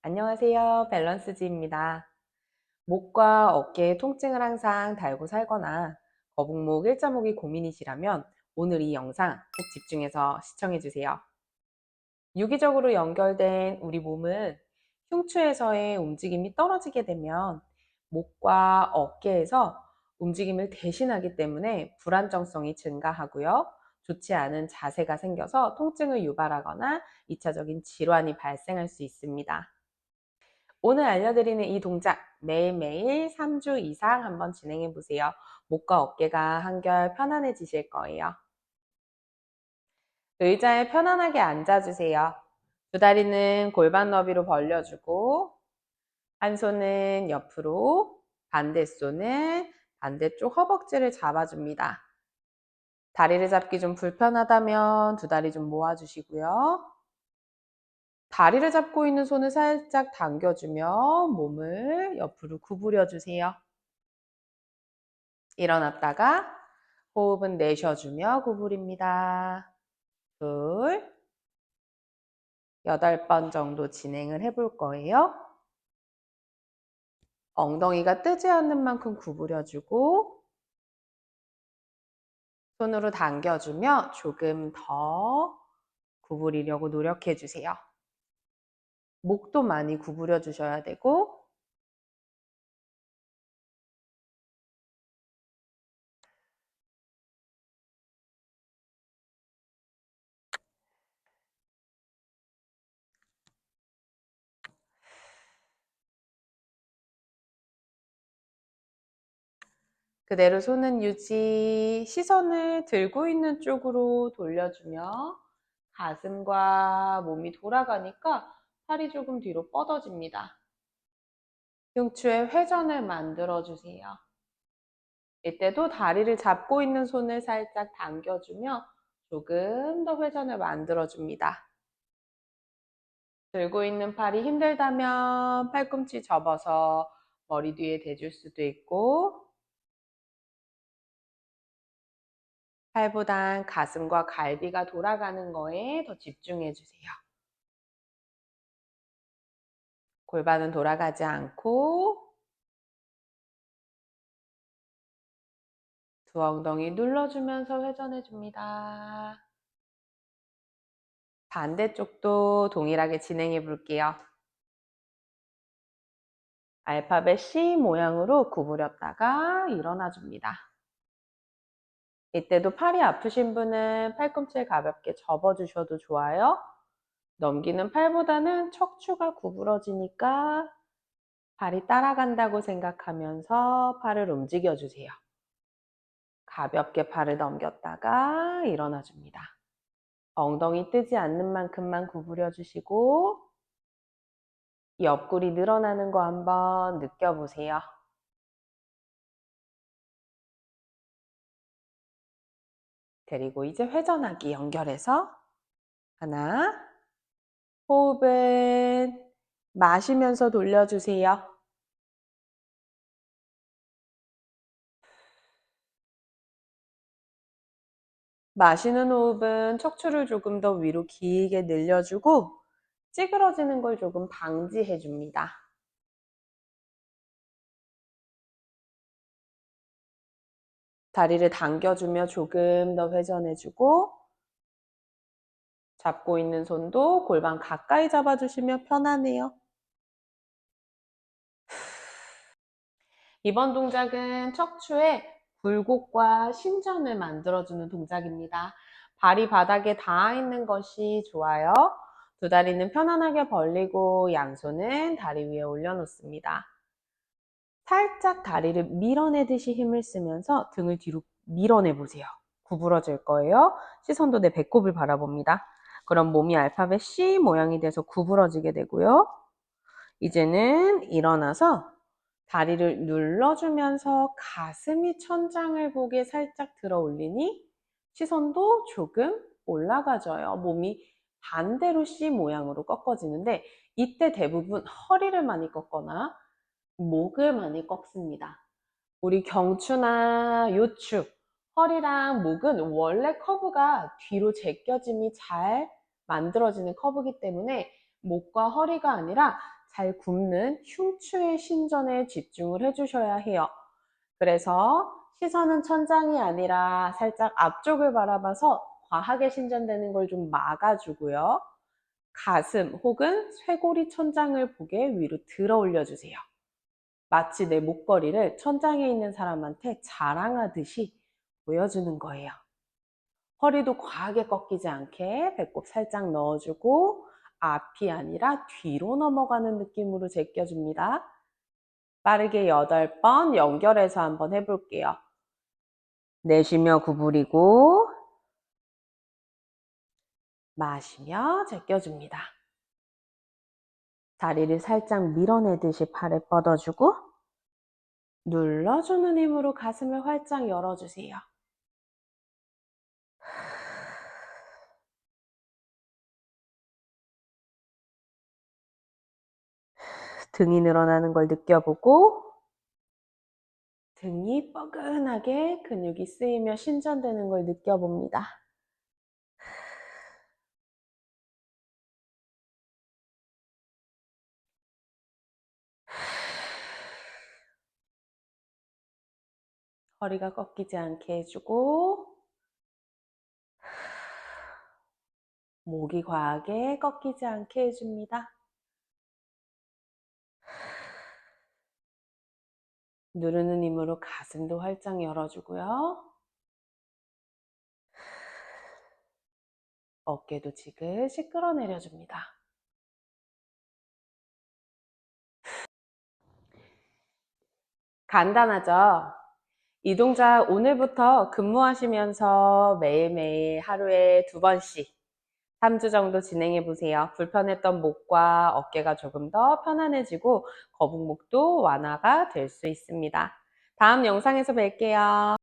안녕하세요. 밸런스지입니다. 목과 어깨에 통증을 항상 달고 살거나 거북목, 일자목이 고민이시라면 오늘 이 영상 꼭 집중해서 시청해주세요. 유기적으로 연결된 우리 몸은 흉추에서의 움직임이 떨어지게 되면 목과 어깨에서 움직임을 대신하기 때문에 불안정성이 증가하고요. 좋지 않은 자세가 생겨서 통증을 유발하거나 2차적인 질환이 발생할 수 있습니다. 오늘 알려드리는 이 동작 매일매일 3주 이상 한번 진행해 보세요. 목과 어깨가 한결 편안해지실 거예요. 의자에 편안하게 앉아주세요. 두 다리는 골반 너비로 벌려주고 한 손은 옆으로 반대 손은 반대쪽 허벅지를 잡아줍니다. 다리를 잡기 좀 불편하다면 두 다리 좀 모아주시고요. 다리를 잡고 있는 손을 살짝 당겨주며 몸을 옆으로 구부려 주세요. 일어났다가 호흡은 내쉬어주며 구부립니다. 둘, 여덟 번 정도 진행을 해볼 거예요. 엉덩이가 뜨지 않는 만큼 구부려주고 손으로 당겨주며 조금 더 구부리려고 노력해 주세요. 목도 많이 구부려 주셔야 되고 그대로 손은 유지, 시선을 들고 있는 쪽으로 돌려주며 가슴과 몸이 돌아가니까 팔이 조금 뒤로 뻗어집니다. 흉추의 회전을 만들어 주세요. 이때도 다리를 잡고 있는 손을 살짝 당겨주며 조금 더 회전을 만들어 줍니다. 들고 있는 팔이 힘들다면 팔꿈치 접어서 머리 뒤에 대줄 수도 있고 팔보단 가슴과 갈비가 돌아가는 거에 더 집중해 주세요. 골반은 돌아가지 않고 두 엉덩이 눌러주면서 회전해 줍니다. 반대쪽도 동일하게 진행해 볼게요. 알파벳 C 모양으로 구부렸다가 일어나 줍니다. 이때도 팔이 아프신 분은 팔꿈치를 가볍게 접어 주셔도 좋아요. 넘기는 팔보다는 척추가 구부러지니까 발이 따라간다고 생각하면서 팔을 움직여 주세요. 가볍게 팔을 넘겼다가 일어나 줍니다. 엉덩이 뜨지 않는 만큼만 구부려 주시고 옆구리 늘어나는 거 한번 느껴보세요. 그리고 이제 회전하기 연결해서 하나, 호흡은 마시면서 돌려주세요. 마시는 호흡은 척추를 조금 더 위로 길게 늘려주고 찌그러지는 걸 조금 방지해 줍니다. 다리를 당겨주며 조금 더 회전해주고 잡고 있는 손도 골반 가까이 잡아주시면 편하네요. 이번 동작은 척추에 굴곡과 신전을 만들어주는 동작입니다. 발이 바닥에 닿아 있는 것이 좋아요. 두 다리는 편안하게 벌리고 양손은 다리 위에 올려놓습니다. 살짝 다리를 밀어내듯이 힘을 쓰면서 등을 뒤로 밀어내 보세요. 구부러질 거예요. 시선도 내 배꼽을 바라봅니다. 그럼 몸이 알파벳 C 모양이 돼서 구부러지게 되고요. 이제는 일어나서 다리를 눌러주면서 가슴이 천장을 보게 살짝 들어 올리니 시선도 조금 올라가져요. 몸이 반대로 C 모양으로 꺾어지는데 이때 대부분 허리를 많이 꺾거나 목을 많이 꺾습니다. 우리 경추나 요추, 허리랑 목은 원래 커브가 뒤로 제껴짐이 잘 만들어지는 커브이기 때문에 목과 허리가 아니라 잘 굽는 흉추의 신전에 집중을 해주셔야 해요. 그래서 시선은 천장이 아니라 살짝 앞쪽을 바라봐서 과하게 신전되는 걸 좀 막아주고요. 가슴 혹은 쇄골이 천장을 보게 위로 들어 올려주세요. 마치 내 목걸이를 천장에 있는 사람한테 자랑하듯이 보여주는 거예요. 허리도 과하게 꺾이지 않게 배꼽 살짝 넣어주고 앞이 아니라 뒤로 넘어가는 느낌으로 제껴줍니다. 빠르게 8번 연결해서 한번 해볼게요. 내쉬며 구부리고 마시며 제껴줍니다. 다리를 살짝 밀어내듯이 팔을 뻗어주고 눌러주는 힘으로 가슴을 활짝 열어주세요. 등이 늘어나는 걸 느껴보고 등이 뻐근하게 근육이 쓰이며 신전되는 걸 느껴봅니다. 허리가 꺾이지 않게 해주고 목이 과하게 꺾이지 않게 해줍니다. 누르는 힘으로 가슴도 활짝 열어주고요. 어깨도 지그시 끌어내려줍니다. 간단하죠? 이 동작 오늘부터 근무하시면서 매일매일 하루에 두 번씩 3주 정도 진행해 보세요. 불편했던 목과 어깨가 조금 더 편안해지고 거북목도 완화가 될 수 있습니다. 다음 영상에서 뵐게요.